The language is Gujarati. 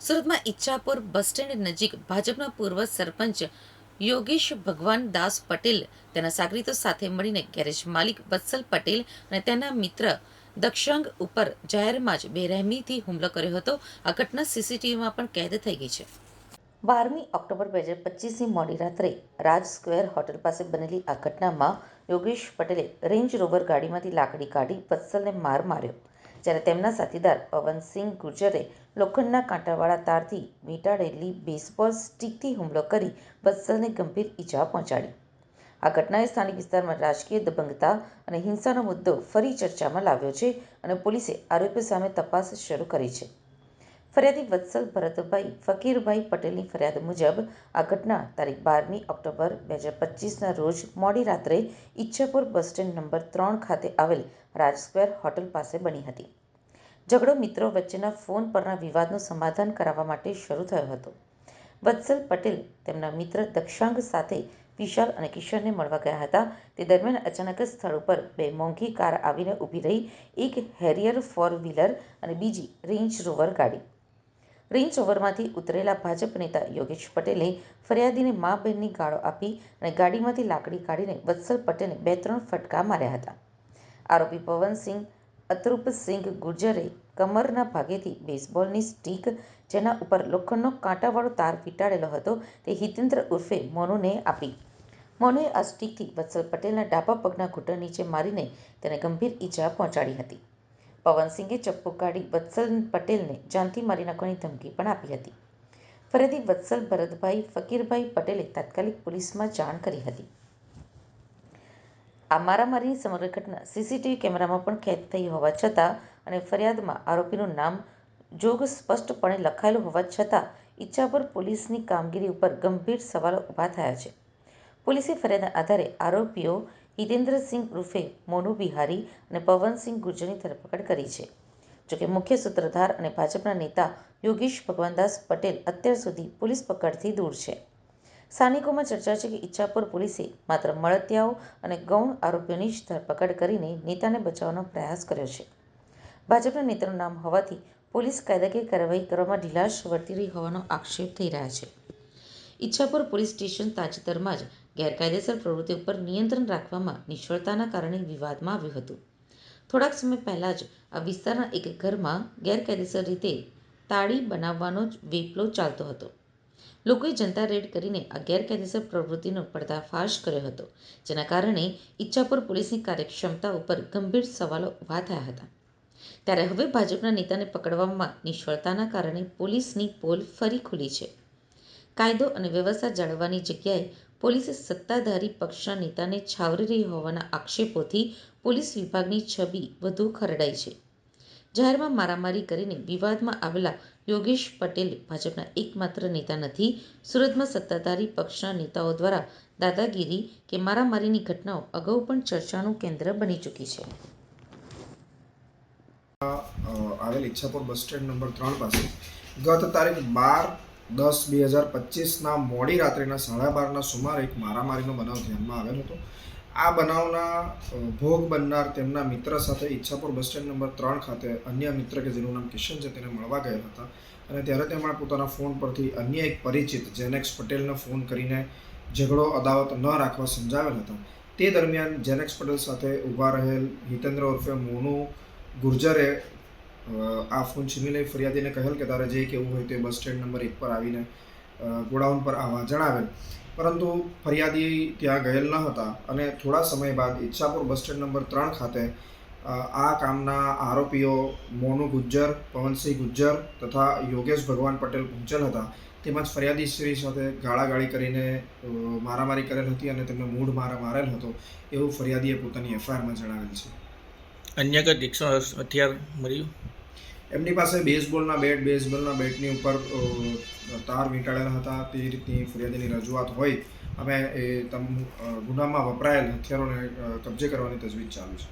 સુરતમાં ઈચ્છાપુર બસ સ્ટેન્ડ નજીક ભાજપના પૂર્વ સરપંચ યોગેશ ભગવાન દાસ પટેલ તેના સાગરીતો સાથે મળીને ગેરેજ માલિક વત્સલ પટેલ અને તેના મિત્ર દક્ષાંગ ઉપર જાહેરમાં જ બેરહેમીથી હુમલો કર્યો હતો. આ ઘટના સીસીટીવીમાં પણ કેદ થઈ ગઈ છે. બારમી ઓક્ટોબર બે હજાર પચીસની મોડી રાત્રે રાજ સ્ક્વેર હોટલ પાસે બનેલી આ ઘટનામાં યોગેશ પટેલે રેન્જ રોવર ગાડીમાંથી લાકડી કાઢી વત્સલને માર માર્યો. જ્યારે તેમના સાથીદાર પવનસિંહ ગુર્જરે લોખંડના કાંટાવાળા તારથી વીંટાળેલી બેઝબોલ સ્ટીકથી હુમલો કરી વત્સલને ગંભીર ઈજા પહોંચાડી. આ ઘટનાએ સ્થાનિક વિસ્તારમાં રાજકીય દબંગતા અને હિંસાનો મુદ્દો ફરી ચર્ચામાં લાવ્યો છે અને પોલીસે આરોપીઓ સામે તપાસ શરૂ કરી છે. ફરિયાદી વત્સલ ભરતભાઈ, ફકીરભાઈ પટેલની ફરિયાદ મુજબ આ ઘટના તારીખ બારમી ઓક્ટોબર બે હજાર પચીસના રોજ મોડી રાત્રે ઈચ્છાપુર બસ સ્ટેન્ડ નંબર ત્રણ ખાતે આવેલ રાજ સ્ક્વેર હોટલ પાસે બની હતી. ઝઘડો મિત્રો વચ્ચેના ફોન પરના વિવાદનું સમાધાન કરાવવા માટે શરૂ થયો હતો. વત્સલ પટેલ તેમના મિત્ર દક્ષાંગ સાથે વિશાલ અને કિશોરને મળવા ગયા હતા. તે દરમિયાન અચાનક સ્થળ ઉપર બે મોંઘી કાર આવીને ઊભી રહી. એક હેરિયર ફોર વ્હીલર અને બીજી રેન્જ રોવર ગાડી. રેન્જ ઓવરમાંથી ઉતરેલા ભાજપ નેતા યોગેશ પટેલે ફરિયાદીને મા બહેનની ગાળો આપી અને ગાડીમાંથી લાકડી કાઢીને વત્સલ પટેલને બે ત્રણ ફટકા માર્યા હતા. આરોપી પવનસિંહ અતરૂપસિંહ ગુર્જરે કમરના ભાગેથી બેઝબોલની સ્ટીક જેના ઉપર લોખંડનો કાંટાવાળો તાર વીંટાળેલો હતો તે હિતેન્દ્ર ઉર્ફે મોનુને આપી. મોનુએ આ સ્ટીકથી વત્સલ પટેલના ડાબા પગના ઘૂંટણ નીચે મારીને તેને ગંભીર ઈજા પહોંચાડી હતી. પવનસિંહે ચપ્પુ કાઢી વત્સલ પટેલને જાનથી મારી નાખવાની ધમકી પણ આપી હતી. ફરિયાદી વત્સલ ભરતભાઈ ફકીરભાઈ પટેલે તાત્કાલિક પોલીસમાં જાણ કરી હતી. આ મારામારીની સમગ્ર ઘટના સીસીટીવી કેમેરામાં પણ કેદ થઈ હોવા છતાં અને ફરિયાદમાં આરોપીનું નામ જોગ સ્પષ્ટપણે લખાયેલું હોવા છતાં ઈચ્છાપુર પોલીસની કામગીરી ઉપર ગંભીર સવાલો ઊભા થયા છે. પોલીસે ફરિયાદના આધારે આરોપીઓ હિતેન્દ્રસિંહ ઉર્ફે મોનુ બિહારી અને પવનસિંહ ગુર્જરની ધરપકડ કરી છે. જોકે મુખ્ય સૂત્રધાર અને ભાજપના નેતા યોગેશ ભગવાનદાસ પટેલ અત્યાર સુધી પોલીસ પકડથી દૂર છે. સ્થાનિકોમાં ચર્ચા છે કે ઈચ્છાપુર પોલીસે માત્ર મળતિયાઓ અને ગૌણ આરોપીઓની જ ધરપકડ કરીને નેતાને બચાવવાનો પ્રયાસ કર્યો છે. ભાજપના નેતાનું નામ હોવાથી પોલીસ કાયદાકીય કાર્યવાહી કરવામાં ઢીલાશ વર્તી રહી હોવાનો આક્ષેપ થઈ રહ્યા છે. ઈચ્છાપુર પોલીસ સ્ટેશન તાજેતરમાં જ ગેરકાયદેસર પ્રવૃત્તિ ઉપર નિયંત્રણ રાખવામાં નિષ્ફળતાના કારણે વિવાદમાં આવ્યું હતું. થોડાક સમય પહેલા જ આ વિસ્તારના એક ઘરમાં ગેરકાયદેસર રીતે તાળી બનાવવાનો જ વેપલો ચાલતો હતો. લોકોએ જનતા રેડ કરીને આ ગેરકાયદેસર પ્રવૃત્તિનો પર્દાફાશ કર્યો હતો, જેના કારણે ઈચ્છાપુર પોલીસની કાર્યક્ષમતા ઉપર ગંભીર સવાલો ઊભા થયા હતા. ત્યારે હવે ભાજપના નેતાને પકડવામાં નિષ્ફળતાના કારણે પોલીસની પોલ ફરી ખુલી છે. કાયદો અને વ્યવસ્થા જાળવવાની જગ્યાએ પોલીસે સત્તાધારી પક્ષના નેતાને છાવરી રહી હોવાના આક્ષેપોથી પોલીસ વિભાગની છબી વધુ ખરડાઈ છે. જાહેરમાં મારામારી કરીને વિવાદમાં આવેલા યોગેશ પટેલ ભાજપના એકમાત્ર નેતા નથી. સુરતમાં સત્તાધારી પક્ષના નેતાઓ દ્વારા દાદાગીરી કે મારામારીની ઘટનાઓ અગાઉ પણ ચર્ચાનું કેન્દ્ર બની ચૂકી છે. આવેલ ઈચ્છાપુર બસ સ્ટેન્ડ નંબર ત્રણ પાસે ગત તારીખ બાર દસ બે હજાર પચીસના મોડી રાત્રિના સાડા બારના સુમારે એક મારામારીનો બનાવ ધ્યાનમાં આવેલ હતો. આ બનાવના ભોગ બનનાર તેમના મિત્ર સાથે ઈચ્છાપુર બસ સ્ટેન્ડ નંબર ત્રણ ખાતે અન્ય મિત્ર કે જેનું નામ કિશન છે તેને મળવા ગયા હતા અને ત્યારે તેમણે પોતાના ફોન પરથી અન્ય એક પરિચિત, જેનેક્સ પટેલને ફોન કરીને ઝઘડો, અદાવત ન રાખવા સમજાવેલ હતા. તે દરમિયાન જેનેક્સ પટેલ સાથે ઊભા રહેલ હિતેન્દ્ર ઉર્ફે મોનુ ગુર્જરે આ ફોન છીનવી લઈ ફરિયાદીને કહેલ કે તારે જે કહેવું હોય તે બસ સ્ટેન્ડ નંબર એક પર આવીને ગોડાઉન પર આવવા જણાવેલ. પરંતુ ફરિયાદી ત્યાં ગયેલ ન હતા અને થોડા સમય બાદ ઈચ્છાપુર બસ સ્ટેન્ડ નંબર ત્રણ ખાતે આ કામના આરોપીઓ મોનુ ગુજ્જર, પવનસિંહ ગુજ્જર તથા યોગેશ ભગવાન પટેલ પહોંચેલ હતા. તેમજ ફરિયાદી શ્રી સાથે ગાળાગાળી કરીને મારામારી કરેલ હતી અને તેમને મૂઢ મારા મારેલ હતો એવું ફરિયાદીએ પોતાની એફઆઈઆરમાં જણાવેલ છે. અન્ય કંઈ તીક્ષ્ણ હથિયાર મળ્યું? એમની પાસે બેઝબોલના બેટ બેઝબોલના બેટની ઉપર તાર વીંટાળેલા હતા. તે રીતની ફરિયાદીની રજૂઆત હોય. અમે એ તમ ગુનામાં વપરાયેલ હથિયારોને કબજે કરવાની તજવીજ ચાલુ છે.